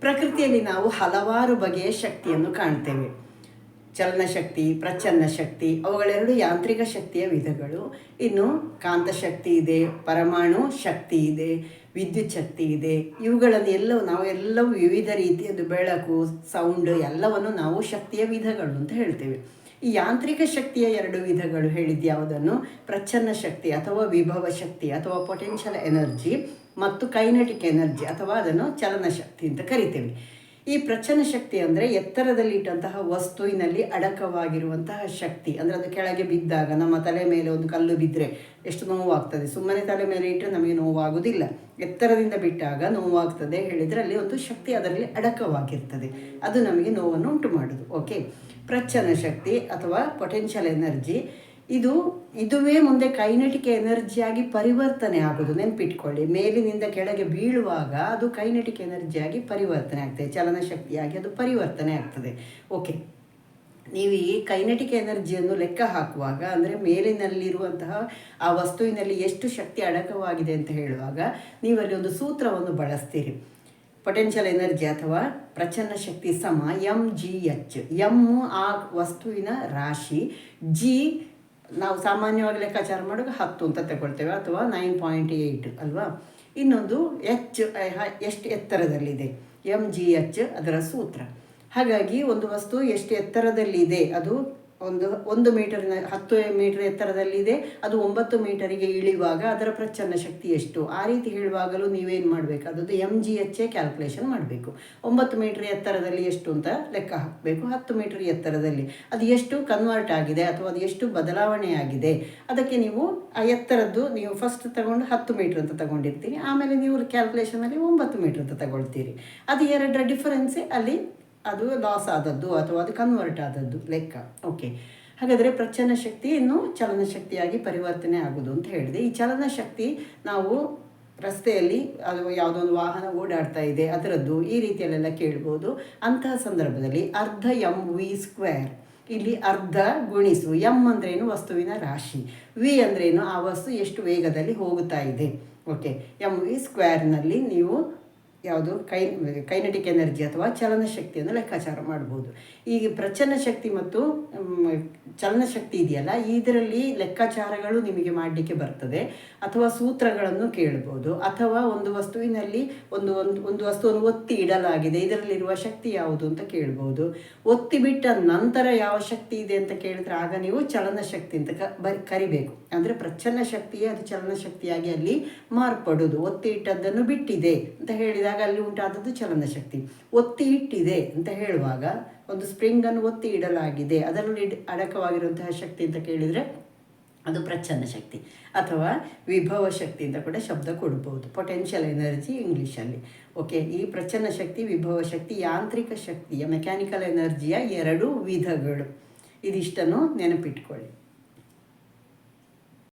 ಪ್ರಕೃತಿಯಲ್ಲಿ ನಾವು ಹಲವಾರು ಬಗೆಯ ಶಕ್ತಿಯನ್ನು ಕಾಣ್ತೇವೆ. ಚಲನಶಕ್ತಿ ಪ್ರಚನ್ನ ಶಕ್ತಿ, ಅವುಗಳೆರಡು ಯಾಂತ್ರಿಕ ಶಕ್ತಿಯ ವಿಧಗಳು. ಇನ್ನು ಕಾಂತ ಶಕ್ತಿ ಇದೆ, ಪರಮಾಣು ಶಕ್ತಿ ಇದೆ, ವಿದ್ಯುತ್ ಶಕ್ತಿ ಇದೆ. ಇವುಗಳನ್ನು ಎಲ್ಲವೂ ನಾವು ಎಲ್ಲವೂ ವಿವಿಧ ರೀತಿಯದ್ದು ಬೆಳಕು, ಸೌಂಡ್ ಎಲ್ಲವನ್ನು ನಾವು ಶಕ್ತಿಯ ವಿಧಗಳು ಅಂತ ಹೇಳ್ತೇವೆ. ಈ ಯಾಂತ್ರಿಕ ಶಕ್ತಿಯ ಎರಡು ವಿಧಗಳು ಹೇಳಿದ್ಯಾವುದನ್ನು? ಪ್ರಚ್ಛನ್ನ ಶಕ್ತಿ ಅಥವಾ ವಿಭವ ಶಕ್ತಿ ಅಥವಾ ಪೊಟೆನ್ಷಿಯಲ್ ಎನರ್ಜಿ ಮತ್ತು ಕೈನೆಟಿಕ್ ಎನರ್ಜಿ ಅಥವಾ ಅದನ್ನು ಚಲನ ಶಕ್ತಿ ಅಂತ ಕರಿತೇವೆ. ಈ ಪ್ರಚನ ಶಕ್ತಿ ಅಂದರೆ ಎತ್ತರದಲ್ಲಿ ಇಟ್ಟಂತಹ ವಸ್ತುವಿನಲ್ಲಿ ಅಡಕವಾಗಿರುವಂತಹ ಶಕ್ತಿ. ಅಂದರೆ ಅದು ಕೆಳಗೆ ಬಿದ್ದಾಗ, ನಮ್ಮ ತಲೆ ಮೇಲೆ ಒಂದು ಕಲ್ಲು ಬಿದ್ದರೆ ಎಷ್ಟು ನೋವಾಗ್ತದೆ? ಸುಮ್ಮನೆ ತಲೆ ಮೇಲೆ ಇಟ್ಟರೆ ನಮಗೆ ನೋವಾಗುವುದಿಲ್ಲ ಎತ್ತರದಿಂದ ಬಿಟ್ಟಾಗ ನೋವಾಗ್ತದೆ. ಹೇಳಿದರೆ ಅಲ್ಲಿ ಒಂದು ಶಕ್ತಿ ಅದರಲ್ಲಿ ಅಡಕವಾಗಿರ್ತದೆ. ಅದು ನಮಗೆ ನೋವನ್ನು ಉಂಟು ಮಾಡೋದು ಓಕೆ ಪ್ರಚನ ಶಕ್ತಿ ಅಥವಾ ಪೊಟೆನ್ಷಿಯಲ್ ಎನರ್ಜಿ ಇದು ಇದುವೇ ಮುಂದೆ ಕೈನೆಟಿಕ್ ಎನರ್ಜಿಯಾಗಿ ಪರಿವರ್ತನೆ ಆಗೋದು, ನೆನ್ಪಿಟ್ಕೊಳ್ಳಿ. ಮೇಲಿನಿಂದ ಕೆಳಗೆ ಬೀಳುವಾಗ ಅದು ಕೈನೆಟಿಕ್ ಎನರ್ಜಿಯಾಗಿ ಪರಿವರ್ತನೆ ಆಗ್ತದೆ ಚಲನಶಕ್ತಿಯಾಗಿ ಅದು ಪರಿವರ್ತನೆ ಆಗ್ತದೆ. ಓಕೆ. ನೀವು ಈ ಕೈನೆಟಿಕ್ ಎನರ್ಜಿಯನ್ನು ಲೆಕ್ಕ ಹಾಕುವಾಗ, ಅಂದರೆ ಮೇಲಿನಲ್ಲಿರುವಂತಹ ಆ ವಸ್ತುವಿನಲ್ಲಿ ಎಷ್ಟು ಶಕ್ತಿ ಅಡಕವಾಗಿದೆ ಅಂತ ಹೇಳುವಾಗ ನೀವು ಅಲ್ಲಿ ಒಂದು ಸೂತ್ರವನ್ನು ಬಳಸ್ತೀರಿ. ಪೊಟೆನ್ಷಿಯಲ್ ಎನರ್ಜಿ ಅಥವಾ ಪ್ರಚನ್ನ ಶಕ್ತಿ ಸಮ ಎಂ ಜಿ ಎಚ್. ಎಂ ಆ ವಸ್ತುವಿನ ರಾಶಿ, ಜಿ ನಾವು ಸಾಮಾನ್ಯವಾಗಿ ಲೆಕ್ಕಾಚಾರ ಮಾಡುವಾಗ ಹತ್ತು ಅಂತ ತಗೊಳ್ತೇವೆ ಅಥವಾ ನೈನ್ ಪಾಯಿಂಟ್ ಏಯ್ಟ್ ಅಲ್ವಾ? ಇನ್ನೊಂದು ಎಚ್ ಎಷ್ಟು ಎತ್ತರದಲ್ಲಿದೆ? ಎಂ ಜಿ ಎಚ್ ಅದರ ಸೂತ್ರ. ಹಾಗಾಗಿ ಒಂದು ವಸ್ತು ಎಷ್ಟು ಎತ್ತರದಲ್ಲಿದೆ? ಅದು ಒಂದು ಒಂದು ಮೀಟರ್ನ, ಹತ್ತು ಮೀಟರ್ ಎತ್ತರದಲ್ಲಿದೆ, ಅದು ಒಂಬತ್ತು ಮೀಟರಿಗೆ ಇಳಿಯುವಾಗ ಅದರ ಪ್ರಚನ್ನ ಶಕ್ತಿ ಎಷ್ಟು? ಆ ರೀತಿ ಹೇಳುವಾಗಲೂ ನೀವೇನು ಮಾಡಬೇಕು? ಅದು M G H A calculation ಮಾಡಬೇಕು. ಒಂಬತ್ತು ಮೀಟರ್ ಎತ್ತರದಲ್ಲಿ ಎಷ್ಟು ಅಂತ ಲೆಕ್ಕ ಹಾಕಬೇಕು. ಹತ್ತು ಮೀಟರ್ ಎತ್ತರದಲ್ಲಿ. ಅದು ಎಷ್ಟು ಕನ್ವರ್ಟ್ ಆಗಿದೆ ಅಥವಾ ಅದು ಎಷ್ಟು ಬದಲಾವಣೆ ಆಗಿದೆ? ಅದಕ್ಕೆ ನೀವು ಆ ಎತ್ತರದ್ದು ನೀವು ಫಸ್ಟ್ ತಗೊಂಡು ಹತ್ತು ಮೀಟರ್ ಅಂತ ತಗೊಂಡಿರ್ತೀರಿ ಆಮೇಲೆ ನೀವು ಕ್ಯಾಲ್ಕುಲೇಷನಲ್ಲಿ ಒಂಬತ್ತು ಮೀಟರ್ ಅಂತ ತಗೊಳ್ತೀರಿ. ಅದು ಎರಡರ ಡಿಫರೆನ್ಸೇ ಅಲ್ಲಿ ಅದು ಲಾಸ್ ಆದದ್ದು ಅಥವಾ ಅದು ಕನ್ವರ್ಟ್ ಆದದ್ದು ಲೆಕ್ಕ. ಓಕೆ ಹಾಗಾದರೆ ಪ್ರಚನ್ನ ಶಕ್ತಿ ಇನ್ನು ಚಲನಶಕ್ತಿಯಾಗಿ ಪರಿವರ್ತನೆ ಆಗೋದು ಅಂತ ಹೇಳಿದೆ. ಈ ಚಲನ ಶಕ್ತಿ ನಾವು ರಸ್ತೆಯಲ್ಲಿ ಅದು ಯಾವುದೋ ಒಂದು ವಾಹನ ಓಡಾಡ್ತಾ ಇದೆ, ಅದರದ್ದು ಈ ರೀತಿಯಲ್ಲೆಲ್ಲ ಕೇಳ್ಬೋದು. ಅಂತಹ ಸಂದರ್ಭದಲ್ಲಿ ಅರ್ಧ ಎಂ ವಿ ಸ್ಕ್ವೇರ್ ಇಲ್ಲಿ ಅರ್ಧ ಗುಣಿಸು. ಎಂ ಅಂದ್ರೇನು ವಸ್ತುವಿನ ರಾಶಿ. ವಿ ಅಂದ್ರೇನು ಆ ವಸ್ತು ಎಷ್ಟು ವೇಗದಲ್ಲಿ ಹೋಗುತ್ತಾ ಇದೆ. ಓಕೆ ಎಂ ವಿ ಸ್ಕ್ವೇರ್ನಲ್ಲಿ ನೀವು ಯಾವುದು? ಕೈ, ಕೈನೆಟಿಕ್ ಎನರ್ಜಿ ಅಥವಾ ಚಲನಶಕ್ತಿಯನ್ನು ಲೆಕ್ಕಾಚಾರ ಮಾಡ್ಬೋದು. ಈಗ ಪ್ರಚನ್ನ ಶಕ್ತಿ ಮತ್ತು ಚಲನಶಕ್ತಿ ಇದೆಯಲ್ಲ, ಇದರಲ್ಲಿ ಲೆಕ್ಕಾಚಾರಗಳು ನಿಮಗೆ ಮಾಡಲಿಕ್ಕೆ ಬರ್ತದೆ. ಅಥವಾ ಸೂತ್ರಗಳನ್ನು ಕೇಳ್ಬೋದು. ಅಥವಾ ಒಂದು ವಸ್ತುವಿನಲ್ಲಿ ಒಂದು ಒಂದು ವಸ್ತುವನ್ನು ಒತ್ತಿ ಇಡಲಾಗಿದೆ. ಇದರಲ್ಲಿರುವ ಶಕ್ತಿ ಯಾವುದು ಅಂತ ಕೇಳ್ಬೋದು. ಒತ್ತಿ ಬಿಟ್ಟ ನಂತರ ಯಾವ ಶಕ್ತಿ ಇದೆ ಅಂತ ಕೇಳಿದ್ರೆ ಆಗ ನೀವು ಚಲನಶಕ್ತಿ ಅಂತ ಕ ಬರಿ ಕರಿಬೇಕು. ಅಂದರೆ ಪ್ರಚನ್ನ ಶಕ್ತಿಯೇ ಅದು ಚಲನಶಕ್ತಿಯಾಗಿ ಅಲ್ಲಿ ಮಾರ್ಪಡೋದು ಒತ್ತಿ ಇಟ್ಟದ್ದನ್ನು ಬಿಟ್ಟಿದೆ ಅಂತ ಹೇಳಿದಾಗ ಅಲ್ಲಿ ಉಂಟಾದದ್ದು ಚಲನಶಕ್ತಿ ಒತ್ತಿ ಇಟ್ಟಿದೆ ಅಂತ ಹೇಳುವಾಗ ಒಂದು ಸ್ಪ್ರಿಂಗನ್ನು ಒತ್ತಿ ಇಡಲಾಗಿದೆ ಅದರಲ್ಲಿ ಅಡಕವಾಗಿರುವಂತಹ ಶಕ್ತಿ ಅಂತ ಕೇಳಿದರೆ ಅದು ಪ್ರಚನ್ನ ಶಕ್ತಿ ಅಥವಾ ವಿಭವ ಶಕ್ತಿ ಅಂತ ಕೂಡ ಶಬ್ದ ಕೊಡ್ಬೋದು. ಪೊಟೆನ್ಷಿಯಲ್ ಎನರ್ಜಿ ಇಂಗ್ಲೀಷಲ್ಲಿ ಓಕೆ ಈ ಪ್ರಚನ್ನ ಶಕ್ತಿ, ವಿಭವ ಶಕ್ತಿ, ಯಾಂತ್ರಿಕ ಶಕ್ತಿಯ ಮೆಕ್ಯಾನಿಕಲ್ ಎನರ್ಜಿಯ ಎರಡು ವಿಧಗಳು. ಇದಿಷ್ಟನ್ನು ನೆನಪಿಟ್ಕೊಳ್ಳಿ.